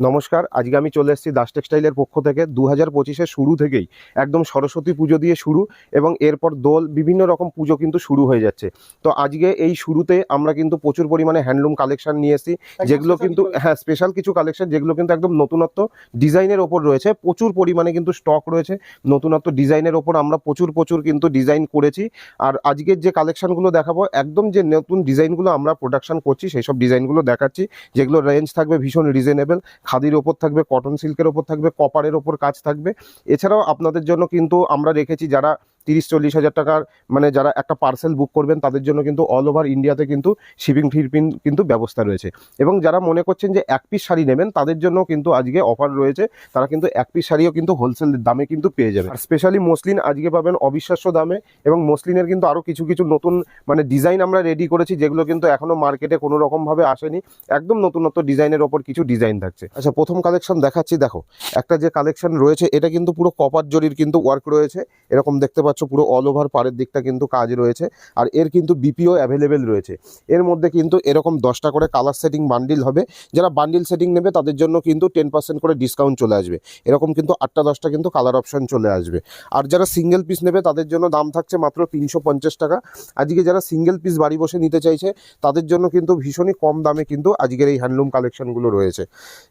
নমস্কার আজকে আমি চলে এসেছি দাস টেক্সটাইলের পক্ষ থেকে। দু হাজার পঁচিশের শুরু থেকেই একদম সরস্বতী পুজো দিয়ে শুরু এবং এরপর দোল বিভিন্ন রকম পুজো কিন্তু শুরু হয়ে যাচ্ছে। তো আজকে এই শুরুতে আমরা কিন্তু প্রচুর পরিমাণে হ্যান্ডলুম কালেকশন নিয়ে এসেছি যেগুলো কিন্তু হ্যাঁ স্পেশাল কিছু কালেকশন যেগুলো কিন্তু একদম নতুনত্ব ডিজাইনের ওপর রয়েছে। প্রচুর পরিমাণে কিন্তু স্টক রয়েছে। নতুনত্ব ডিজাইনের ওপর আমরা প্রচুর প্রচুর কিন্তু ডিজাইন করেছি। আর আজকের যে কালেকশনগুলো দেখাবো একদম যে নতুন ডিজাইনগুলো আমরা প্রোডাকশন করছি সেই সব ডিজাইনগুলো দেখাচ্ছি যেগুলো রেঞ্জ থাকবে ভীষণ রিজনেবল খাদির ওপর থাকবে কটন সিল্কের ওপর থাকবে কপারের ওপর কাজ থাকবে। এছাড়াও আপনাদের জন্য কিন্তু আমরা রেখেছি যারা তিরিশ, চল্লিশ হাজার টাকার মানে যারা একটা পার্সেল বুক করবেন, তাদের জন্য কিন্তু অল ওভার ইন্ডিয়াতে কিন্তু শিপিং ফিরপিন কিন্তু ব্যবস্থা রয়েছে। এবং যারা মনে করছেন যে এক পিস শাড়ি নেবেন, তাদের জন্য কিন্তু আজকে অফার রয়েছে, তারা কিন্তু এক পিস শাড়িও কিন্তু হোলসেল দামে কিন্তু পেয়ে যাবে স্পেশালি মসলিন আজকে পাবেন অবিশ্বাস্য দামে, এবং মসলিনের কিন্তু আরও কিছু কিছু নতুন মানে ডিজাইন আমরা রেডি করেছি, যেগুলো কিন্তু এখনও মার্কেটে কোনো রকমভাবে আসেনি। একদম নতুনত্ব ডিজাইনের ওপর কিছু ডিজাইন থাকছে। আচ্ছা প্রথম কালেকশন দেখাচ্ছি, দেখো। একটা যে কালেকশন রয়েছে, এটা কিন্তু পুরো কপার জরির কিন্তু ওয়ার্ক রয়েছে। এরকম দেখতে পাচ্ছ পুরো অল ওভার পাড়ের দিকটা কিন্তু কাজ রয়েছে। আর এর কিন্তু বিপিও অ্যাভেলেবেল রয়েছে। এর মধ্যে কিন্তু এরকম দশটা করে কালার সেটিং বান্ডিল হবে। যারা বান্ডিল সেটিং নেবে, তাদের জন্য কিন্তু টেন পার্সেন্ট করে ডিসকাউন্ট চলে আসবে। এরকম কিন্তু আটটা দশটা কিন্তু কালার অপশন চলে আসবে। আর যারা সিঙ্গেল পিস নেবে, তাদের জন্য দাম থাকছে মাত্র তিনশো পঞ্চাশ টাকা। আজকে যারা সিঙ্গেল পিস বাড়ি বসে নিতে চাইছে, তাদের জন্য কিন্তু ভীষণই কম দামে কিন্তু আজকের এই হ্যান্ডলুম কালেকশনগুলো রয়েছে।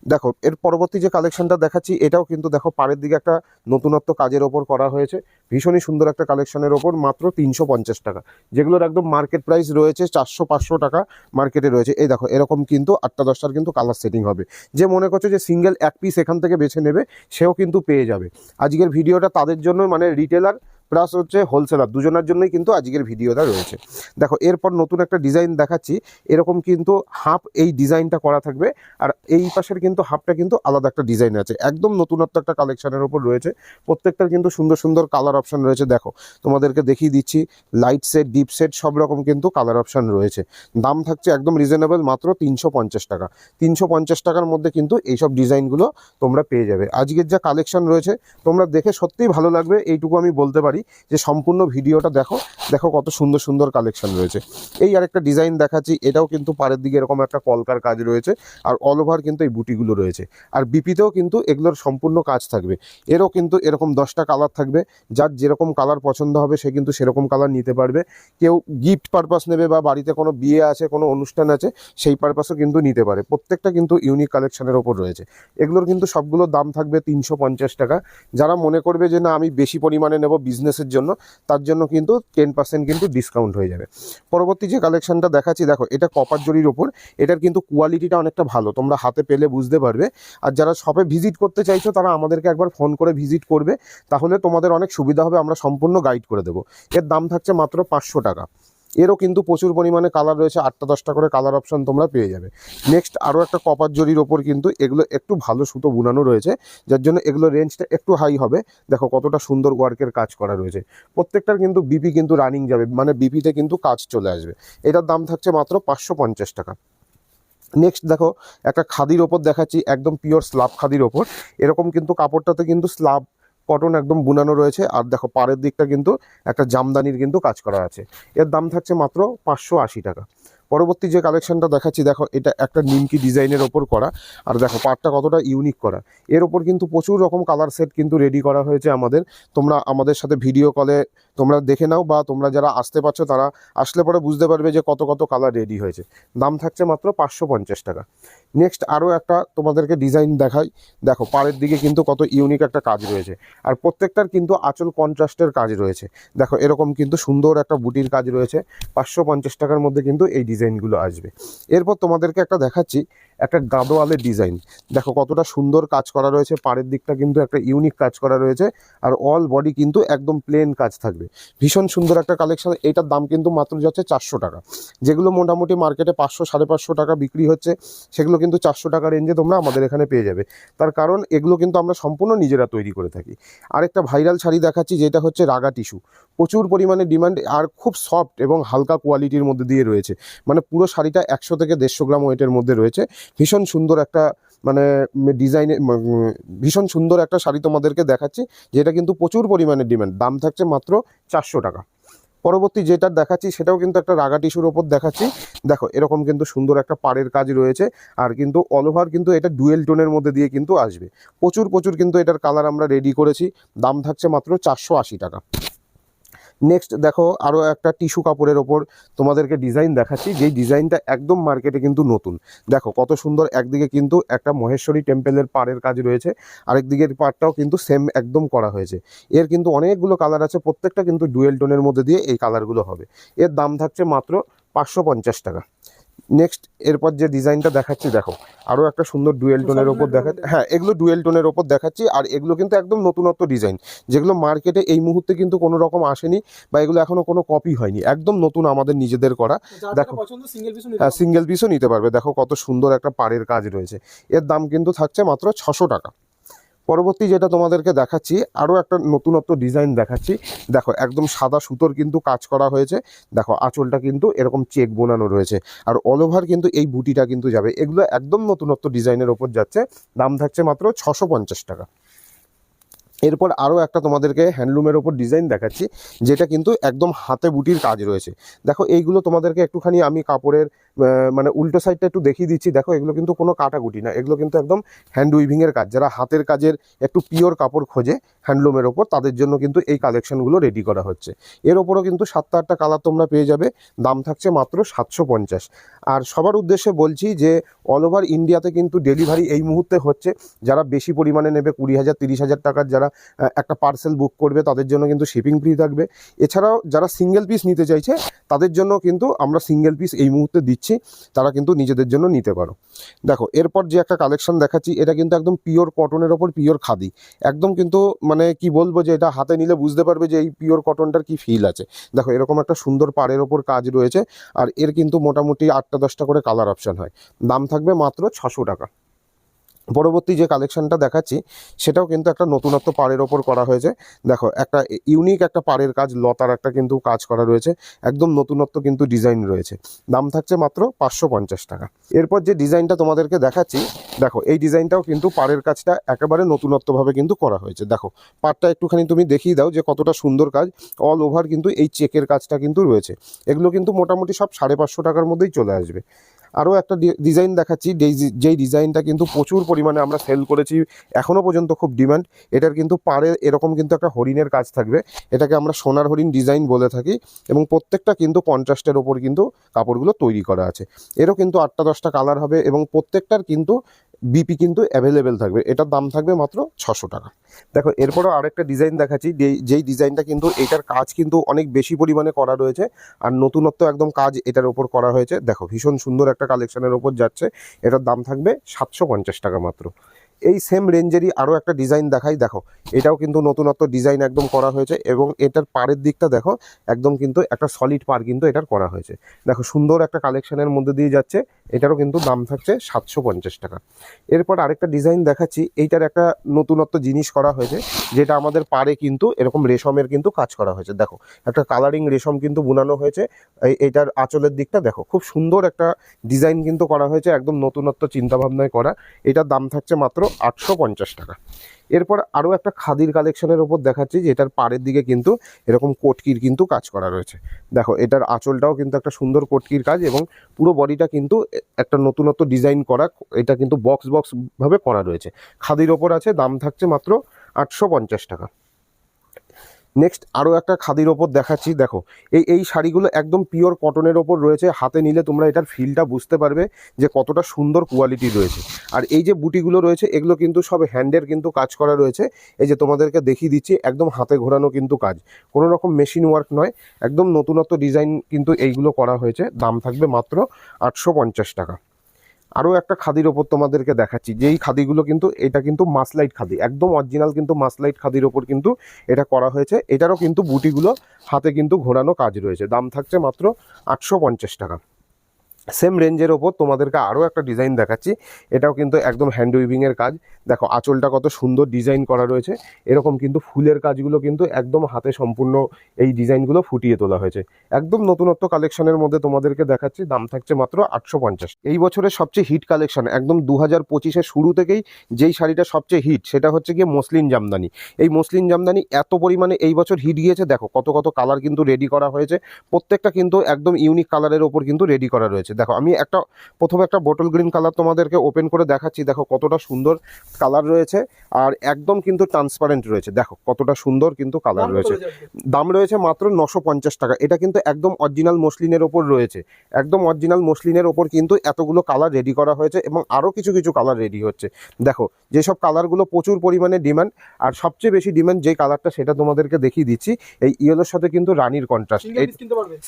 দেখো, এর পরবর্তী যে কালেকশনটা দেখাচ্ছি, এটাও কিন্তু দেখো পাড়ের দিকে একটা নতুনত্ব কাজের ওপর করা হয়েছে। ভীষণই সুন্দর একটা কালেকশনের ওপর মাত্র তিনশো পঞ্চাশ টাকা, যেগুলোর একদম মার্কেট প্রাইস রয়েছে চারশো পাঁচশো টাকা মার্কেটে রয়েছে। এই দেখো, এরকম কিন্তু আটটা দশটার কিন্তু কালার সেটিং হবে। যে মনে করছ যে সিঙ্গেল এক পিস এখান থেকে বেছে নেবে, সেও কিন্তু পেয়ে যাবে। আজকের ভিডিওটা তাদের জন্য মানে রিটেলার প্লাস হচ্ছে হোলসেলার দুজনের জন্যই কিন্তু আজকের ভিডিওটা রয়েছে। দেখো, এরপর নতুন একটা ডিজাইন দেখাচ্ছি। এরকম কিন্তু হাফ এই ডিজাইনটা করা থাকবে আর এই পাশের কিন্তু হাফটা কিন্তু আলাদা একটা ডিজাইন আছে। একদম নতুনত্ব একটা কালেকশনের ওপর রয়েছে। প্রত্যেকটার কিন্তু সুন্দর সুন্দর কালার অপশান রয়েছে। দেখো, তোমাদেরকে দেখিয়ে দিচ্ছি, লাইট সেট, ডিপ সেট, সব রকম কিন্তু কালার অপশান রয়েছে। দাম থাকছে একদম রিজনেবল মাত্র তিনশো পঞ্চাশ টাকা। তিনশো পঞ্চাশ টাকার মধ্যে কিন্তু এইসব ডিজাইনগুলো তোমরা পেয়ে যাবে। আজকের যা কালেকশান রয়েছে, তোমরা দেখে সত্যিই ভালো লাগবে, এইটুকু আমি বলতে পারি। যে সম্পূর্ণ ভিডিওটা দেখো দেখো কত সুন্দর সুন্দর কালেকশন রয়েছে। এই আরেকটা ডিজাইন দেখাচ্ছি, এটাও কিন্তু পাড়ের দিকে এরকম একটা কলকার কাজ রয়েছে, আর অল ওভার কিন্তু এই বুটিগুলো রয়েছে। আর বিপিতেও কিন্তু এগুলোর সম্পূর্ণ কাজ থাকবে। এরও কিন্তু এরকম দশটা কালার থাকবে, যার যেরকম কালার পছন্দ হবে, সে কিন্তু সেরকম কালার নিতে পারবে। কেউ গিফট পারপাস নেবে বা বাড়িতে কোনো বিয়ে আছে, কোনো অনুষ্ঠান আছে, সেই পারপাসও কিন্তু নিতে পারে। প্রত্যেকটা কিন্তু ইউনিক কালেকশনের ওপর রয়েছে। এগুলোর কিন্তু সবগুলোর দাম থাকবে তিনশো পঞ্চাশ টাকা। যারা মনে করবে যে, না, আমি বেশি পরিমাণে নেব বিজনেসের জন্য, তার জন্য কিন্তু টেন পার্সেন্ট কিন্তু ডিসকাউন্ট হয়ে যাবে। পরবর্তী যে কালেকশনটা দেখাচ্ছি, দেখো, এটা কপার জরির ওপর এটার কিন্তু কোয়ালিটিটা অনেকটা ভালো, তোমরা হাতে পেলে বুঝতে পারবে। আর যারা শপে ভিজিট করতে চাইছো, তারা আমাদেরকে একবার ফোন করে ভিজিট করবে, তাহলে তোমাদের অনেক সুবিধা হবে, আমরা সম্পূর্ণ গাইড করে দেবো। এর দাম থাকছে মাত্র পাঁচশো টাকা। এরও কিন্তু প্রচুর পরিমাণে কালার রয়েছে, আটটা দশটা করে কালার অপশন তোমরা পেয়ে যাবে। নেক্সট আরও একটা কপার জরির ওপর কিন্তু এগুলো একটু ভালো সুতো বুনানো রয়েছে, যার জন্য এগুলো রেঞ্জটা একটু হাই হবে। দেখো কতটা সুন্দর ওয়ার্কের কাজ করা রয়েছে। প্রত্যেকটার কিন্তু বিপি কিন্তু রানিং যাবে মানে বিপিতে কিন্তু কাজ চলে আসবে। এটার দাম থাকছে মাত্র পাঁচশো পঞ্চাশ টাকা। নেক্সট দেখো, একটা খাদির ওপর দেখাচ্ছি, একদম পিওর স্লাব খাদির ওপর। এরকম কিন্তু কাপড়টাতে কিন্তু স্লাব কটন একদম বুনানো রয়েছে। আর দেখো, পাড়ের দিকটা কিন্তু একটা জামদানির কিন্তু কাজ করা আছে। এর দাম থাকছে মাত্র পাঁচশো আশি টাকা। পরবর্তী যে কালেকশনটা দেখাচ্ছি, দেখো, এটা একটা নিমকি ডিজাইনের ওপর করা। আর দেখো পার্টটা কতটা ইউনিক করা। এর ওপর কিন্তু প্রচুর রকম কালার সেট কিন্তু রেডি করা হয়েছে আমাদের। তোমরা আমাদের সাথে ভিডিও কলে তোমরা দেখে নাও বা তোমরা যারা আসতে পারছ, তারা আসলে পরে বুঝতে পারবে যে কত কত কালার রেডি হয়েছে। দাম থাকছে মাত্র পাঁচশো পঞ্চাশ টাকা। নেক্সট আরও একটা তোমাদেরকে ডিজাইন দেখাই। দেখো, পাড়ের দিকে কিন্তু কত ইউনিক একটা কাজ রয়েছে। আর প্রত্যেকটার কিন্তু আচল কন্ট্রাস্টের কাজ রয়েছে। দেখো, এরকম কিন্তু সুন্দর একটা বুটির কাজ রয়েছে। পাঁচশো পঞ্চাশ টাকার মধ্যে কিন্তু এই ডিজাইনগুলো আসবে। এরপর তোমাদেরকে একটা দেখাচ্ছি। একটা গাদোয়ালের ডিজাইন দেখো কতটা সুন্দর কাজ করা রয়েছে, পাড়ের দিকটা কিন্তু একটা ইউনিক কাজ করা রয়েছে, আর অল বডি কিন্তু একদম প্লেন কাজ থাকবে। ভীষণ সুন্দর একটা কালেকশন এটার দাম কিন্তু মাত্র যাচ্ছে চারশো টাকা। যেগুলো মোটামুটি মার্কেটে পাঁচশো, সাড়ে পাঁচশো টাকা বিক্রি হচ্ছে, সেগুলো কিন্তু চারশো টাকা রেঞ্জে তোমরা আমাদের এখানে পেয়ে যাবে। তার কারণ এগুলো কিন্তু আমরা সম্পূর্ণ নিজেরা তৈরি করে থাকি। আরেকটা ভাইরাল শাড়ি দেখাচ্ছি, যেটা হচ্ছে রাগা টিস্যু প্রচুর পরিমাণে ডিমান্ড আর খুব সফট এবং হালকা কোয়ালিটির মধ্যে দিয়ে রয়েছে। মানে পুরো শাড়িটা একশো থেকে দেড়শো গ্রাম ওয়েটের মধ্যে রয়েছে। ভীষণ সুন্দর একটা মানে ডিজাইনে ভীষণ সুন্দর একটা শাড়ি তোমাদেরকে দেখাচ্ছি, যেটা কিন্তু প্রচুর পরিমাণে ডিমান্ড দাম থাকছে মাত্র চারশো টাকা। পরবর্তী যেটা দেখাচ্ছি, সেটাও কিন্তু একটা রাগা টিস্যুর ওপর দেখাচ্ছি। দেখো, এরকম কিন্তু সুন্দর একটা পাড়ের কাজ রয়েছে, আর কিন্তু অল ওভার কিন্তু এটা ডুয়েল টোনের মধ্যে দিয়ে কিন্তু আসবে। প্রচুর প্রচুর কিন্তু এটার কালার আমরা রেডি করেছি, দাম থাকছে মাত্র চারশো আশি টাকা। নেক্সট দেখো আরও একটা টিস্যু কাপড়ের ওপর তোমাদেরকে ডিজাইন দেখাচ্ছি। যেই ডিজাইনটা একদম মার্কেটে কিন্তু নতুন। দেখো কত সুন্দর একদিকে কিন্তু একটা মহেশ্বরী টেম্পেলের পাড়ের কাজ রয়েছে, আরেকদিকের পাড়টাও কিন্তু সেম একদম করা হয়েছে। এর কিন্তু অনেকগুলো কালার আছে, প্রত্যেকটা কিন্তু ডুয়েল টোনের মধ্যে দিয়ে এই কালারগুলো হবে। এর দাম থাকছে মাত্র পাঁচশো পঞ্চাশ টাকা। নেক্সট এরপর যে ডিজাইনটা দেখাচ্ছি দেখো আরও একটা সুন্দর ডুয়েল টোনের ওপর দেখা হ্যাঁ এগুলো ডুয়েল টোনের ওপর দেখাচ্ছি আর এগুলো কিন্তু একদম নতুনত্ব ডিজাইন যেগুলো মার্কেটে এই মুহূর্তে কিন্তু কোনো রকম আসেনি বা এগুলো এখনও কোনো কপি হয়নি। একদম নতুন আমাদের নিজেদের করা। দেখো। হ্যাঁ সিঙ্গেল পিসও নিতে পারবে। দেখো কত সুন্দর একটা পাড়ের কাজ রয়েছে। এর দাম কিন্তু থাকছে মাত্র ছশো টাকা। পরবর্তী যেটা তোমাদেরকে দেখাচ্ছি, আরও একটা নতুনত্ব ডিজাইন দেখাচ্ছি। দেখো, একদম সাদা সুতোর কিন্তু কাজ করা হয়েছে। দেখো, আঁচলটা কিন্তু এরকম চেক বোনানো রয়েছে। আর অল ওভার কিন্তু এই বুটিটা কিন্তু যাবে। এগুলো একদম নতুনত্ব ডিজাইনের ওপর যাচ্ছে। দাম থাকছে মাত্র ছশো টাকা। এরপর আরও একটা তোমাদেরকে হ্যান্ডলুমের ওপর ডিজাইন দেখাচ্ছি, যেটা কিন্তু একদম হাতে বুটির কাজ রয়েছে। দেখো, এইগুলো তোমাদেরকে একটুখানি আমি কাপড়ের মানে উল্টো সাইডটা একটু দেখিয়ে দিচ্ছি। দেখো, এগুলো কিন্তু কোনো কাটাকুটি না। এগুলো কিন্তু একদম হ্যান্ড উইভিংয়ের কাজ। যারা হাতের কাজের একটু পিওর কাপড় খোঁজে হ্যান্ডলুমের ওপর, তাদের জন্য কিন্তু এই কালেকশনগুলো রেডি করা হচ্ছে। এর ওপরও কিন্তু সাতটা আটটা কালার তোমরা পেয়ে যাবে। দাম থাকছে মাত্র সাতশো পঞ্চাশ। আর সবার উদ্দেশ্যে বলছি যে অল ওভার ইন্ডিয়াতে কিন্তু ডেলিভারি এই মুহূর্তে হচ্ছে। যারা বেশি পরিমাণে নেবে, কুড়ি হাজার, তিরিশ হাজার টাকার যারা একটা পার্সেল বুক করবে, তাদের জন্য কিন্তু শিপিং ফ্রি থাকবে। এছাড়াও যারা সিঙ্গেল পিস নিতে চাইছে, তাদের জন্য কিন্তু আমরা সিঙ্গেল পিস এই মুহূর্তে দিচ্ছি, তারা কিন্তু নিজেদের জন্য নিতে পারো। দেখো, এরপর যে একটা কালেকশন দেখাচ্ছি, এটা কিন্তু একদম পিওর কটনের ওপর পিওর খাদি। একদম কিন্তু মানে কি বলব যে এটা হাতে নিলে বুঝতে পারবে যে এই পিওর কটনটার কি ফিল আছে। দেখো, এরকম একটা সুন্দর পাড়ের ওপর কাজ রয়েছে, আর এর কিন্তু মোটামুটি আটটা দশটা করে কালার অপশান হয়। দাম থাকবে মাত্র ছশো টাকা। পরবর্তী যে কালেকশনটা দেখাচ্ছি, সেটাও কিন্তু একটা নতুনত্ব পাড়ের ওপর করা হয়েছে। দেখো, একটা ইউনিক একটা পাড়ের কাজ, লতার একটা কিন্তু কাজ করা রয়েছে। একদম নতুনত্ব কিন্তু ডিজাইন রয়েছে। দাম থাকছে মাত্র পাঁচশো পঞ্চাশ টাকা। এরপর যে ডিজাইনটা তোমাদেরকে দেখাচ্ছি, দেখো, এই ডিজাইনটাও কিন্তু পাড়ের কাজটা একেবারে নতুনত্বভাবে কিন্তু করা হয়েছে। দেখো, পাড়টা একটুখানি তুমি দেখিয়ে দাও যে কতটা সুন্দর কাজ অল ওভার কিন্তু এই চেকের কাজটা কিন্তু রয়েছে। এগুলো কিন্তু মোটামুটি সব সাড়ে পাঁচশো টাকার মধ্যেই চলে আসবে। আরও একটা ডিজাইন দেখাচ্ছি। যেই- যেই ডিজাইনটা কিন্তু প্রচুর পরিমাণে আমরা সেল করেছি এখনও পর্যন্ত খুব ডিম্যান্ড এটার কিন্তু পারে এরকম কিন্তু একটা হরিণের কাজ থাকবে। এটাকে আমরা সোনার হরিণ ডিজাইন বলে থাকি এবং প্রত্যেকটা কিন্তু কন্ট্রাস্টের ওপর কিন্তু কাপড়গুলো তৈরি করা আছে। এরও কিন্তু আটটা দশটা কালার হবে এবং প্রত্যেকটার কিন্তু বিপি কিন্তু অ্যাভেলেবেল থাকবে। এটার দাম থাকবে মাত্র ছশো টাকা। দেখো, এরপরও আরেকটা ডিজাইন দেখাচ্ছি। যেই- ডিজাইনটা কিন্তু এটার কাজ কিন্তু অনেক বেশি পরিমাণে করা রয়েছে। আর নতুনত্ব একদম কাজ এটার ওপর করা হয়েছে। দেখো, ভীষণ সুন্দর একটা কালেকশনের ওপর যাচ্ছে। এটার দাম থাকবে সাতশো পঞ্চাশ টাকা মাত্র। এই সেম রেঞ্জেরই আরও একটা ডিজাইন দেখাই। দেখো, এটাও কিন্তু নতুনত্ব ডিজাইন একদম করা হয়েছে এবং এটার পাড়ের দিকটা দেখো, একদম কিন্তু একটা সলিড পার কিন্তু এটার করা হয়েছে। দেখো, সুন্দর একটা কালেকশনের মধ্যে দিয়ে যাচ্ছে, এটারও কিন্তু দাম থাকছে সাতশো পঞ্চাশ টাকা। এরপর আরেকটা ডিজাইন দেখাচ্ছি, এইটার একটা নতুনত্ব জিনিস করা হয়েছে। যেটা আমাদের পাড়ে কিন্তু এরকম রেশমের কিন্তু কাজ করা হয়েছে। দেখো, একটা কালারিং রেশম কিন্তু বুনানো হয়েছে। এটার আঁচলের দিকটা দেখো, খুব সুন্দর একটা ডিজাইন কিন্তু করা হয়েছে, একদম নতুনত্ব চিন্তাভাবনায় করা। এটার দাম থাকছে মাত্র আটশো পঞ্চাশ টাকা। এরপর আরও একটা খাদির কালেকশনের ওপর দেখাচ্ছি যে এটার পাড়ের দিকে কিন্তু এরকম কোটকির কিন্তু কাজ করা রয়েছে। দেখো, এটার আঁচলটাও কিন্তু একটা সুন্দর কোটকির কাজ এবং পুরো বডিটা কিন্তু একটা নতুনত্ব ডিজাইন করা, এটা কিন্তু বক্স বক্সভাবে করা রয়েছে। খাদির ওপর আছে, দাম থাকছে মাত্র আটশো পঞ্চাশ টাকা। নেক্সট আরও একটা খাদির ওপর দেখাচ্ছি, দেখো, এই এই শাড়িগুলো একদম পিওর কটনের ওপর রয়েছে, হাতে নিলে তোমরা এটার ফিলটা বুঝতে পারবে যে কতটা সুন্দর কোয়ালিটি রয়েছে। আর এই যে বুটিগুলো রয়েছে, এগুলো কিন্তু সব হ্যান্ডের কিন্তু কাজ করা রয়েছে। এই যে তোমাদেরকে দেখিয়ে দিচ্ছি, একদম হাতে ঘোরানো কিন্তু কাজ। কোনো রকম মেশিন ওয়ার্ক নয়, একদম নতুনত্ব ডিজাইন কিন্তু এইগুলো করা হয়েছে, দাম থাকবে মাত্র আটশো পঞ্চাশ টাকা। আরও একটা খাদির ওপর তোমাদেরকে দেখাচ্ছি। যেই খাদিগুলো কিন্তু, এটা কিন্তু মাসলাইট খাদি। একদম অরিজিনাল কিন্তু মাসলাইট খাদির ওপর কিন্তু এটা করা হয়েছে। এটারও কিন্তু বুটিগুলো হাতে কিন্তু ঘোরানো কাজ রয়েছে। দাম থাকছে মাত্র আটশো পঞ্চাশ টাকা। সেম রেঞ্জের ওপর তোমাদেরকে আরও একটা ডিজাইন দেখাচ্ছি। এটাও কিন্তু একদম হ্যান্ড উইভিংয়ের কাজ। দেখো, আঁচলটা কত সুন্দর ডিজাইন করা রয়েছে। এরকম কিন্তু ফুলের কাজগুলো কিন্তু একদম হাতে সম্পূর্ণ এই ডিজাইনগুলো ফুটিয়ে তোলা হয়েছে। একদম নতুনত্ব কালেকশনের মধ্যে তোমাদেরকে দেখাচ্ছি, দাম থাকছে মাত্র আটশো পঞ্চাশ। এই বছরের সবচেয়ে হিট কালেকশন একদম দু হাজার শুরু থেকেই যেই শাড়িটা সবচেয়ে হিট সেটা হচ্ছে গিয়ে মসলিন জামদানি। এই মসলিন জামদানি এত পরিমাণে এই বছর হিট গিয়েছে, দেখো কত কত কালার কিন্তু রেডি করা হয়েছে। প্রত্যেকটা কিন্তু একদম ইউনিক কালারের ওপর কিন্তু রেডি করা রয়েছে। দেখো আমি একটা প্রথমে একটা বোটল গ্রিন কালার তোমাদেরকে ওপেন করে দেখাচ্ছি। দেখো কতটা সুন্দর কালার রয়েছে আর একদম কিন্তু ট্রান্সপারেন্ট রয়েছে। দেখো কতটা সুন্দর কিন্তু কালার রয়েছে। দাম রয়েছে মাত্র নশো পঞ্চাশ টাকা। এটা কিন্তু একদম অরিজিনাল মসলিনের ওপর রয়েছে। একদম অরিজিনাল মসলিনের ওপর কিন্তু এতগুলো কালার রেডি করা হয়েছে এবং আরও কিছু কিছু কালার রেডি হচ্ছে। দেখো যেসব কালারগুলো প্রচুর পরিমাণে ডিমান্ড আর সবচেয়ে বেশি ডিমান্ড যে কালারটা সেটা তোমাদেরকে দেখিয়ে দিচ্ছি এই ইয়েলোর সাথে কিন্তু রানীর কন্ট্রাস্ট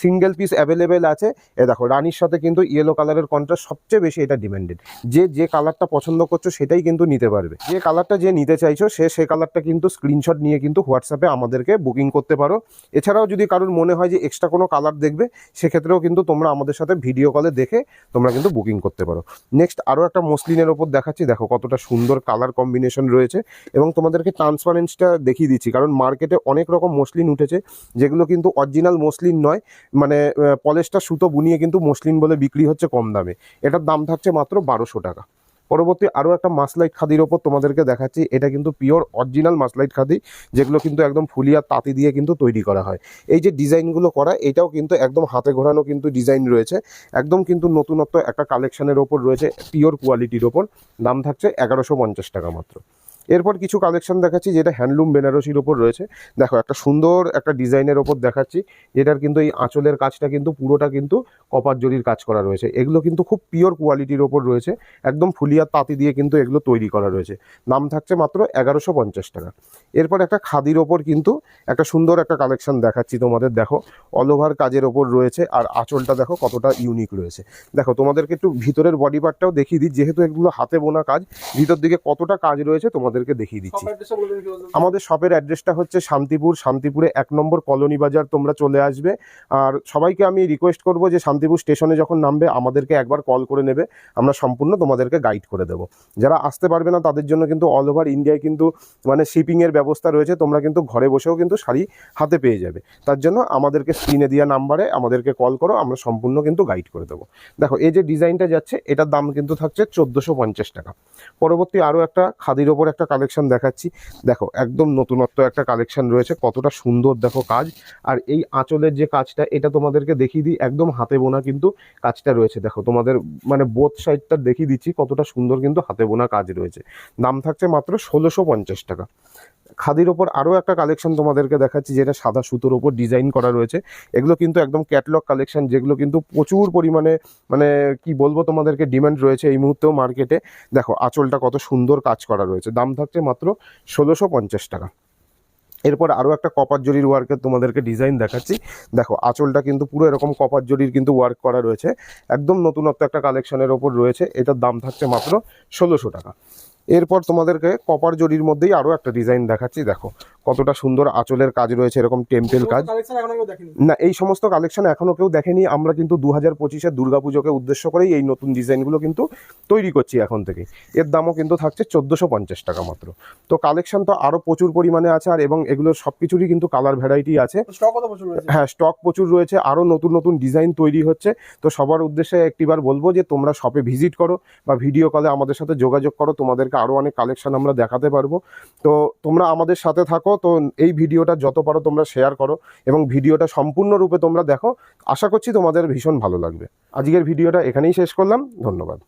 সিঙ্গেল পিস অ্যাভেলেবেল আছে। এ দেখো রানীর সাথে কিন্তু ইয়েলো কালারের কন্ট্রাস্ট সবচেয়ে বেশি এটা ডিমান্ডেড যে যে কালারটা পছন্দ করছ সেটাই কিন্তু নিতে পারবে। যে কালারটা যে নিতে চাইছো, সে সে কালারটা কিন্তু স্ক্রিনশট নিয়ে কিন্তু হোয়াটসঅ্যাপে আমাদেরকে বুকিং করতে পারো। এছাড়াও যদি কারোর মনে হয় যে এক্সট্রা কোনো কালার দেখবে, সেক্ষেত্রেও কিন্তু তোমরা আমাদের সাথে ভিডিও কলে দেখে তোমরা কিন্তু বুকিং করতে পারো। নেক্সট আরও একটা মসলিনের ওপর দেখাচ্ছি। দেখো কতটা সুন্দর কালার কম্বিনেশন রয়েছে এবং তোমাদেরকে ট্রান্সপারেন্সটা দেখিয়ে দিচ্ছি। কারণ মার্কেটে অনেক রকম মসলিন উঠেছে, যেগুলো কিন্তু অরিজিনাল মসলিন নয়। মানে পলেস্টার সুতো বুনিয়ে কিন্তু মসলিন বলে বিক্রি হচ্ছে কম দামে। এটার দাম থাকছে মাত্র বারোশো টাকা। পরবর্তী আরও একটা মাসলাইট খাদির ওপর তোমাদেরকে দেখাচ্ছি। এটা কিন্তু পিওর অরিজিনাল মাসলাইট খাদি, যেগুলো কিন্তু একদম ফুলিয়া তাঁতি দিয়ে কিন্তু তৈরি করা হয়। এই যে ডিজাইনগুলো করা, এটাও কিন্তু একদম হাতে ঘোরানো কিন্তু ডিজাইন রয়েছে। একদম কিন্তু নতুনত্ব একটা কালেকশনের ওপর রয়েছে, পিওর কোয়ালিটির ওপর। দাম থাকছে এগারোশো টাকা মাত্র। এরপর কিছু কালেকশন দেখাচ্ছি যেটা হ্যান্ডলুম বেনারসির ওপর রয়েছে। দেখো, একটা সুন্দর একটা ডিজাইনের ওপর দেখাচ্ছি, যেটার কিন্তু এই আঁচলের কাজটা কিন্তু পুরোটা কিন্তু কপার জরির কাজ করা রয়েছে। এগুলো কিন্তু খুব পিওর কোয়ালিটির ওপর রয়েছে, একদম ফুলিয়া তাঁতি দিয়ে কিন্তু এগুলো তৈরি করা রয়েছে। দাম থাকছে মাত্র এগারোশো পঞ্চাশ টাকা। এরপর একটা খাদির ওপর কিন্তু একটা সুন্দর একটা কালেকশন দেখাচ্ছি তোমাদের। দেখো অল ওভার কাজের ওপর রয়েছে আর আঁচলটা দেখো কতটা ইউনিক রয়েছে। দেখো, তোমাদেরকে একটু ভিতরের বডি পার্টটাও দেখিয়ে দিই, যেহেতু এগুলো হাতে বোনা কাজ, ভিতর দিকে কতটা কাজ রয়েছে তোমাদেরকে দেখিয়ে দিচ্ছি। আমাদের শপের অ্যাড্রেসটা হচ্ছে শান্তিপুর শান্তিপুরে এক নম্বর কলোনি বাজার তোমরা চলে আসবে। আর সবাইকে আমি রিকোয়েস্ট করব যে শান্তিপুর স্টেশনে যখন নামবে আমাদেরকে একবার কল করে নেবে। আমরা সম্পূর্ণ তোমাদেরকে গাইড করে দেবো। যারা আসতে পারবে না তাদের জন্য কিন্তু অল ওভার ইন্ডিয়ায় কিন্তু মানে শিপিংয়ের ব্যবস্থা রয়েছে। তোমরা কিন্তু ঘরে বসেও কিন্তু শাড়ি হাতে পেয়ে যাবে। তার জন্য আমাদেরকে স্ক্রিনে দেওয়া নাম্বারে আমাদেরকে কল করো আমরা সম্পূর্ণ কিন্তু গাইড করে দেবো। দেখো এই যে ডিজাইনটা যাচ্ছে এটার দাম কিন্তু থাকছে চোদ্দোশো পঞ্চাশ টাকা। পরবর্তী আরও একটা খাদির ওপর একটা কালেকশন দেখাচ্ছি। দেখো, একদম নতুনত্ব একটা কালেকশন রয়েছে, কতটা সুন্দর দেখো কাজ। আর এই আঁচলের যে কাজটা, এটা তোমাদেরকে দেখিয়ে দিই, একদম হাতে বোনা কিন্তু কাজটা রয়েছে। দেখো, তোমাদের মানে বোধ সাইডটা দেখিয়ে দিচ্ছি, কতটা সুন্দর কিন্তু হাতে বোনা কাজ রয়েছে। দাম থাকছে মাত্র ষোলোশো টাকা। খাদির ওপর আরও একটা কালেকশন তোমাদেরকে দেখাচ্ছি, যেটা সাদা সুতোর ওপর ডিজাইন করা রয়েছে। এগুলো কিন্তু একদম ক্যাটলগ কালেকশন যেগুলো কিন্তু প্রচুর পরিমাণে মানে কি বলব তোমাদেরকে ডিমান্ড রয়েছে এই মুহূর্তেও মার্কেটে দেখো, আঁচলটা কত সুন্দর কাজ করা রয়েছে। দাম থাকছে মাত্র ষোলোশো টাকা। এরপর আরও একটা কপার জরির ওয়ার্কের তোমাদেরকে ডিজাইন দেখাচ্ছি। দেখো, আঁচলটা কিন্তু পুরো এরকম কপার জরির কিন্তু ওয়ার্ক করা রয়েছে। একদম নতুনত্ব একটা কালেকশনের ওপর রয়েছে। এটার দাম থাকছে মাত্র ষোলোশো টাকা। এরপর তোমাদেরকে কপার জরির মধ্যেই আরও একটা ডিজাইন দেখাচ্ছি দেখো। কতটা সুন্দর আঁচলের কাজ রয়েছে এরকম টেম্পেল কাজ। না এই সমস্ত কালেকশন এখনও কেউ দেখেনি। আমরা কিন্তু দু হাজার পঁচিশের দুর্গাপুজোকে উদ্দেশ্য করেই এই নতুন ডিজাইনগুলো কিন্তু তৈরি করছি এখন থেকে। এর দামও কিন্তু থাকছে চোদ্দোশো পঞ্চাশ টাকা মাত্র। তো কালেকশন তো আরও প্রচুর পরিমাণে আছে আর এবং এগুলো সব কিছুরই কিন্তু কালার ভ্যারাইটি আছে। হ্যাঁ স্টক প্রচুর রয়েছে আরও নতুন নতুন ডিজাইন তৈরি হচ্ছে। তো সবার উদ্দেশ্যে একটিবার বলব যে তোমরা শপে ভিজিট করো বা ভিডিও কলে আমাদের সাথে যোগাযোগ করো তোমাদেরকে আরও অনেক কালেকশান আমরা দেখাতে পারব। তো তোমরা আমাদের সাথে থাকো, তো এই ভিডিওটা যত পারো তোমরা শেয়ার করো এবং ভিডিওটা সম্পূর্ণরূপে তোমরা দেখো। আশা করছি তোমাদের ভীষণ ভালো লাগবে। আজকের ভিডিওটা এখানেই শেষ করলাম। ধন্যবাদ।